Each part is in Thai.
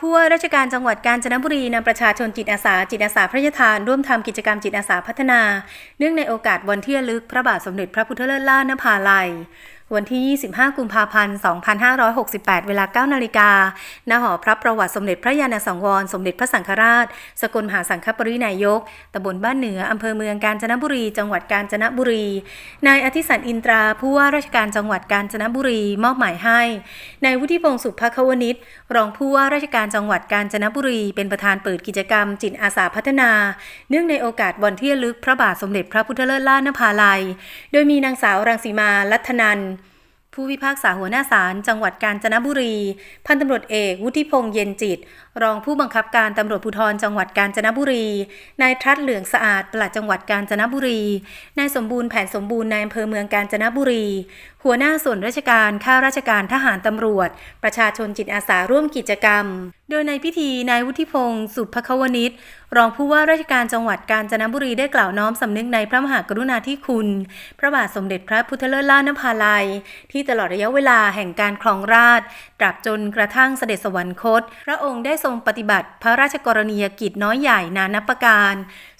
ผู้ว่าราชการจังหวัดกาญจนบุรีนำประชาชนจิตอาสา จิตอาสาพระราชทาน ร่วมทำกิจกรรมจิตอาสาพัฒนา เนื่องในโอกาสวันที่ระลึกพระบาทสมเด็จพระพุทธเลิศล่านภาลัย วันที่ 25 กุมภาพันธ์ 2568 เวลา 9 นาฬิกา ณ หอพระประวัติสมเด็จพระยาณสังวร สมเด็จพระสังฆราช สกลมหาสังฆปรินายก ตำบลบ้านเหนือ อำเภอเมืองกาญจนบุรี จังหวัดกาญจนบุรี นายอธิสันอินตรา ผู้ว่าราชการจังหวัดกาญจนบุรี มอบหมายให้ นายวุฒิพงศ์สุภควนิชรองผู้ว่าราชการจังหวัดกาญจนบุรี เป็นประธานเปิดกิจกรรม จิตอาสาพัฒนา เนื่องในโอกาสวันที่ลึกพระบาทสมเด็จพระพุทธเลิศล่านภาลัย โดยมีนางสาวรังสีมาลัทนัน ผู้พิพากษาหัวหน้าศาลจังหวัดกาญจนบุรี พันตำรวจเอก วุฒิพงษ์เย็นจิต รองผู้บังคับการตำรวจภูธรจังหวัดกาญจนบุรี นายทัดเหลืองสะอาดปลัดจังหวัดกาญจนบุรี นายสมบูรณ์แผนสมบูรณ์นายอำเภอเมืองกาญจนบุรี หัวหน้าส่วนราชการข้าราชการทหารตำรวจ ประชาชนจิตอาสาร่วมกิจกรรม โดยในพิธีนายวุฒิพงศ์สุภควนิชรองผู้ว่าราชการจังหวัดกาญจนบุรีได้กล่าวน้อมสำนึกในพระมหากรุณาธิคุณ พระบาทสมเด็จพระพุทธเลิศล่านภาลัย ที่ตลอดระยะเวลาแห่งการครองราชตราบจนกระทั่งเสด็จสวรรคต พระองค์ได้ทรงปฏิบัติพระราชกรณียกิจน้อยใหญ่นานับประการ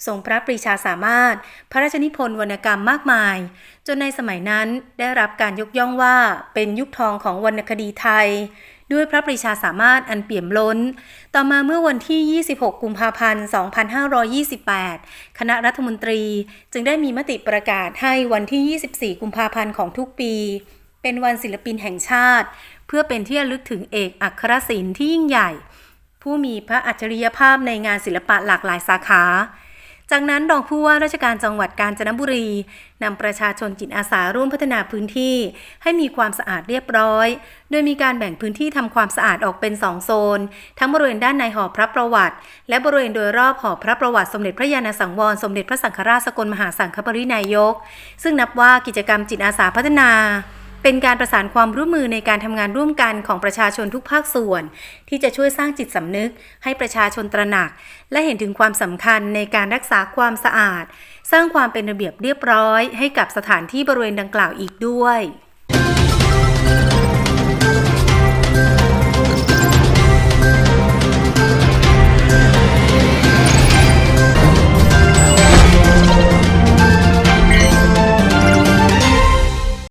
ทรงพระปรีชาสามารถ พระราชนิพนธ์วรรณกรรมมากมาย จนในสมัยนั้นได้รับการยกย่องว่าเป็นยุคทองของวรรณคดีไทย ด้วยพระปรีชาสามารถอันเปี่ยมล้น ต่อมาเมื่อวันที่ 26 กุมภาพันธ์ 2528 คณะรัฐมนตรีจึงได้มีมติประกาศให้วันที่ 24 กุมภาพันธ์ของทุกปี เป็นวันศิลปินแห่งชาติ เพื่อเป็นที่ระลึกถึงเอกอัครศิลป์ที่ยิ่งใหญ่ ผู้มีพระอัจฉริยภาพในงานศิลปะหลากหลายสาขา จากนั้นรองผู้ว่าราชการจังหวัดกาญจนบุรีนำประชาชนจิตอาสาร่วมพัฒนาพื้นที่ ให้มีความสะอาดเรียบร้อย โดยมีการแบ่งพื้นที่ทำความสะอาดออกเป็นสองโซน ทั้งบริเวณด้านในหอพระประวัติ และบริเวณโดยรอบหอพระประวัติสมเด็จพระยาณสังวรสมเด็จพระสังฆราชสกลมหาสังฆปรินายก ซึ่งนับว่ากิจกรรมจิตอาสาพัฒนา เป็นการประสานความร่วมมือในการทำงานร่วมกันของประชาชนทุกภาคส่วน ที่จะช่วยสร้างจิตสำนึก ให้ประชาชนตระหนัก และเห็นถึงความสำคัญในการรักษาความสะอาด สร้างความเป็นระเบียบเรียบร้อย ให้กับสถานที่บริเวณดังกล่าวอีกด้วย